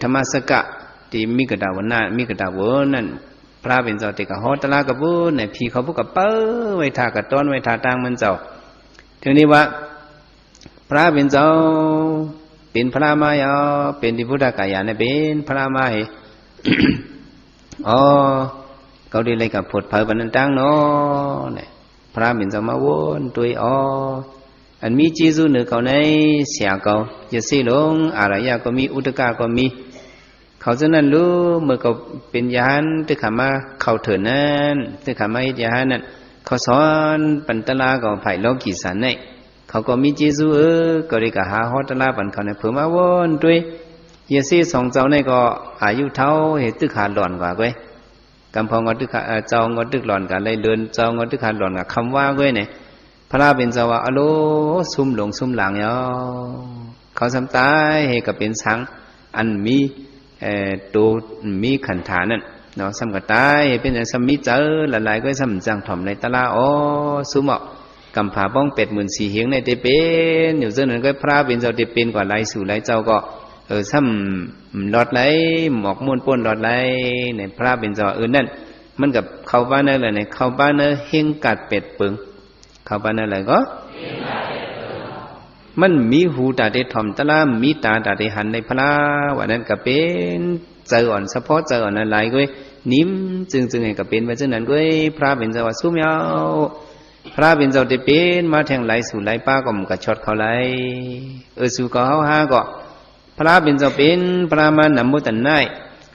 ธรรมสกะตีมิกระดาวนามิกระดาวนั่นพระเป็นเจ้าติกะฮอตลากะบุในพีเขาพุกกะเป้อไว้ทากะต้อนไว้ทาตังมันเจ้าทีนี้ว่า พระเป็นเจ้าเป็นพระมายาเป็นที่พุทธกายาเนี่ยเป็นพระมาเหอ๋อเขาดีเลยกับผดเผยบันตังเนาะเนี่ยพระเป็นเจ้ามาวนตุยอ๋ออันมีจีซูเนื้อเขาในเสียเขาจะสิลงอารยะก็มีอุตกาก็มี เขาจะนั้นรู้เมื่อเขาเป็นยานที่ขามาเขาเถิดนั้นที่ขามาอิยานนั้นเขาสอนปันตลาก็ไผ่โลกิสันในเขาก็มีเจซูเออก็เรียกหาฮอตลาปันเขาในเผื่อมาวนด้วยเยซี่สองเจ้าในก็อายุเท่าเหตุตึกขาหล่อนกว่าเว้ยกำพองก็ตึกขาเจ้าก็ตึกหล่อนกันเลยเดินเจ้าก็ตึกขาหล่อนกับคำว่าเว้ยเนี่ยพระเป็นเจ้าว่าอโลซุ่มหลงซุ่มหลังยอเขาสำตายเหตุก็เป็นสังอันมี ตัวมีขันฐานั่นเนาะสำกตายเป็นสมิเจอละลายก็สำจังถ่อมในตะลาอ๋อสุมาะกำผาบ้องเป็ดหมื่นสี่เหียงในเตเป็นอยู่เจ้านั้นก็พระเป็นเจ้าเตเป็นกว่าลายสู่ลายเจ้าก็เออซ้ำหลอดไหลหมอกม้วนป้นหลอดไหลในพระเป็นเจ้าเออนั่น มันกับเข้าบ้านนั่นแหละในเข้าบ้านนั่นเฮงกัดเป็ดปึงเข้าบ้านนั่นแหละก็ มันมีหูตาเดถ่อมตะลามีตาตาเดหันในพระว่านั้นก็เป็นเจออ่อนเฉพาะเจออ่อนอะไรก็นิ่มจึงจึงให้ก็เป็นไปเช่นนั้นก็พระเป็นเจ้าว่าสู้เมียวพระเป็นเจ้าเดเป็นมาแทงไหลสู่ไหลป้าก็มันก็ช็อตเขาไหลเออสู่ก็เฮาหาก็พระเป็นเจ้าเป็นพระมานำมุตันได้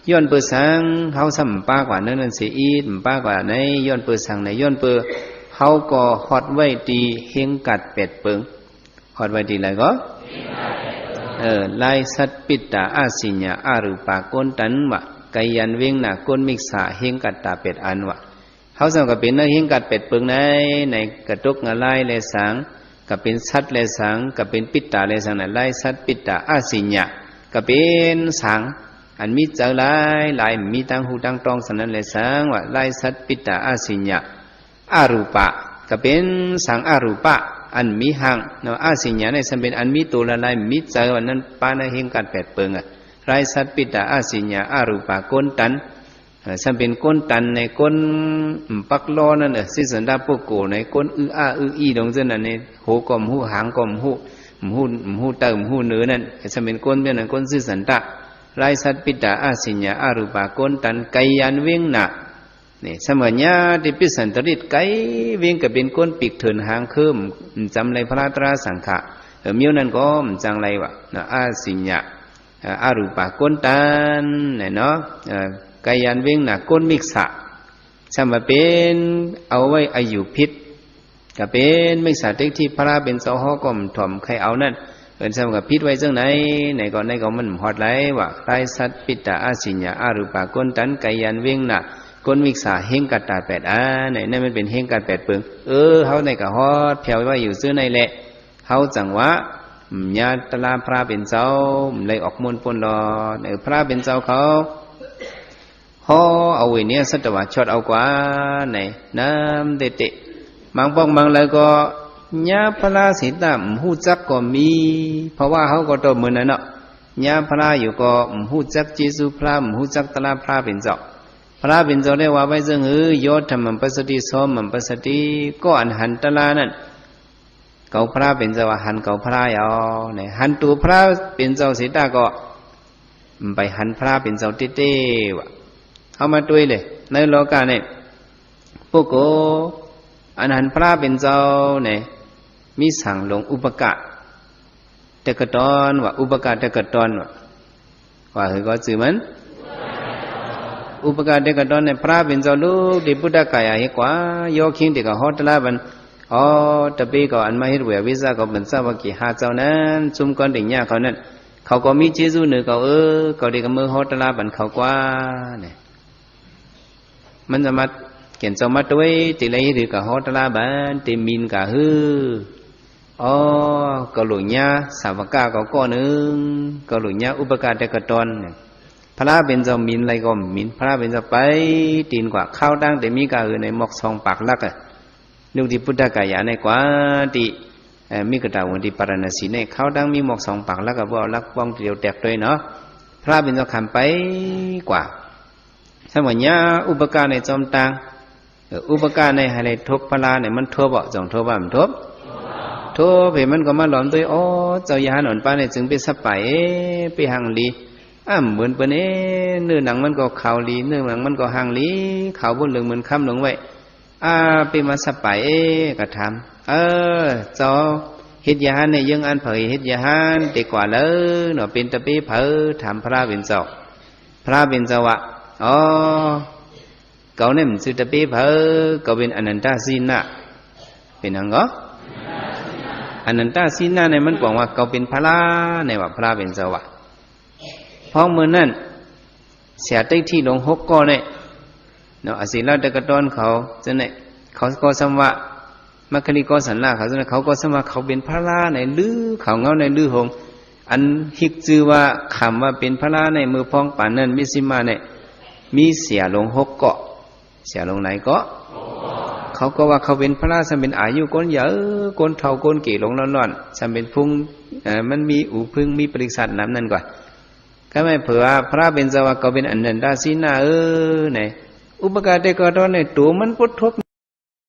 ย้อนเปิดสังเขาสัมป้ากว่านั้นนั่นเสียอีดป้ากว่าในย้อนเปิดสังในย้อนเปิดเขาก็ฮอดไว้ดีเฮงกัดเป็ดเปิง ฮอดไว้ดีอะไรก็เออลายสัตปิตาอาสิญญาอารูปากนตันวะกายันเวงนากนมิกษาเฮงกัดตาเป็ดอันวะเขาสังก็เป็นนักเฮงกัดเป็ดเปิงในในกระตุกงาลายเลสังก็เป็นสัตเลสังก็เป็นปิตาเลสังนลายสัตปิตาอาสิญญาก็เป็นสังอันมีเจอลายลายมีตังหูตังตองสนันเลสังว่าลายสัตปิตาอาสิญญาอารูปะก็เป็นสังอารูปะ อันมีหังเนาะอาสิญญาในสัมเป็นอันมีตัวละลายมีเจอวันนั้นปานะเฮงกัดแปดเปิงอะไรสัตปิตาอาสิญญาอารูปะก้นตันสัมเป็นก้นตันในก้นปักล้อนั่นเออสิสันดาปุโกในก้นอืออาอืออีดงเจนั่นในโหกอมหูหางกอมหูหูหูเติมหูเนื้อนั่นสัมเป็นก้นเป็นก้นสิสันตะไรสัตปิตาอาสิญญาอารูปะก้นตันไกยันเวงหนา นี่สมัยนี้ที่พิสันตริตไกเวียงกับเป็นก้นปีกเถินหางคิมจำไรพระตราสังขะเออมียวนั่นก็จังไรวะอาสิญญาอารูปะก้นตันเนี่ยเนาะกายันเวียงน่ะก้นมิกษะสมัยเป็นเอาไว้อายุพิษก็เป็นมิกษะเด็กที่พระเป็นเสาหอก็มถ่อมใครเอานั่นเอินสมกับพิษไว้จังไหนไหนก็ไหนก็มันหอดไรวะไรสัตว์ปิตาอาสิญญาอารูปะก้นตันกายันเวียงน่ะ ก้นวิกษาเฮงกัดตาแปดอ่าไหนนั่นมันเป็นเฮงกัดแปดเปิงเออเขาในกะฮอดแผ่วว่าอยู่ซื้อในแหละเขาจังวะญาตลาพระเป็นเจ้าเลยออกมนปนรอเออพระเป็นเจ้าเขาฮอเอาไว้เนี่ยสัตว์ว่าชดเอากว่าไหนน้ำเตะบางป้องบางเลยก็ญาพระสิตามหูจักก็มี เพราะว่าเขาก็ตัวมือนั่นเนาะญาพระอยู่ก็หูจักเจสุพระหูจักตลาพระเป็นเจ้า ระเป็นเจ้าได้ว่าไว้ซึ่งเออยศธรรมปัสสติสอมมปัสสติก็อันหันตลานั่นเก่าพระเป็นเจ้าหันเก่าพระยาวเนี่ยหันตัวพระเป็นเจ้าสิตาก็ไปหันพระเป็นเจ้าเต้ๆวะเอามาด้วยเลย ในโลกาเนี่ยพวกโกอันหันพระเป็นเจ้าเนี่ยมีสั่งลงอุปกะตะกะตอนว่าอุปกะตะกะตอนว่าว่าคือก็จือมัน อุปการเด็กตอนเนี่ยพระเป็นเจ้าลูกดิพุทธกายให้กว่าโยคิงเด็กฮอตลาบันอ๋อตะปีก็อันมาฮิรเววิซาก็เป็นทราวกี่หาเจ้านั้นซุ่มก้อนดิ่งยาเขานั้นเขาก็มีเจซูเหนือเขาเออเขาเด็กมือฮอตลาบันเขากว่าเนี่ยมันจะมาเขียนสมัดด้วยติเลยหรือกับฮอตลาบันติมินกับฮืออ๋อก็หลุญญาสาวกาก็ก้อนหนึ่งก็หลุญญาอุปการเด็กตอนเนี่ย พระเป็นเจ้ามินอะไรก็มิน พระเป็นเจ้าไปตีนกว่าข้าวตั้งแต่มีกาเออในหมอกซองปากลักอะลูกที่พุทธกายาในกว่าที่มีกระดาวันที่ปารณสีในข้าวตั้งมีหมอกสองปากลักกับว่าลักบ้องเดียวแตกด้วยเนาะพระเป็นเจ้าคำไปกว่าถ้าว่าญาอุปการในจอมตางอุปการในห้ได้ทบพลาเนี่ยมันทบบ่จองทบบ่มันทบทบเห็นมันก็มาหลอมตัวอ๋อเจ้ายาหนอนป้าเนี่ยจึงไปสับไปไปหังลี อ้ำเหมือนเปิ้นเอ๊ะเนื้อหนังมันก็ขาวลีเนื้อหนังมันก็หังลีขาวบนเหลืองเหมือนค่ำลงไว้อ่าไปมาสไปเอ๊ะก็ถามเออจ้าเฮ็ดยาในยังอันเผยเฮ็ดยาดีกว่าเลยเนาะเป็นตะปีเผอถามพระเป็นเจ้าพระเป็นเจ้าว่าอ๋อเก่าเนี่ยมันซื้อตะปีเผอเก่าเป็นอนันตาสีนะเป็นหังก็อนันตาสีนะในมันบอกว่าเก่าเป็นพระในว่าพระเป็นเจ้าวะ เมื่อนั้นเสียได้ที่หลงหกก็เนี่ยเนาะอศิลาตะกะตอนเขาจะเนี่ยเขาก็สมว่ามัคคณิโกสันลาเขาเขาก็สมาเขาเป็นพระลาในลือเขาเงาในลือหงอันฮิกจือว่าคำว่าเป็นพระลาในมือพองป่านนั้นมิสิมาเนี่ยมีเสียลงหกเกาะ เสียลงไหนเกาะเขาก็ว่าเขาเป็นพระราชเป็นอายุก้นเยอะก้นเท่าก้นเกี่ลงร้อนๆฉันเป็นพุงมันมีอูพึ่งมีปริษัทน้ำนั่นกว่า ก็ไม่เผื่อพระเป็นสวากก็เป็นอันนันดาสีนาเออไหนอุปการเตกรตอนในตัวมันพุทธบ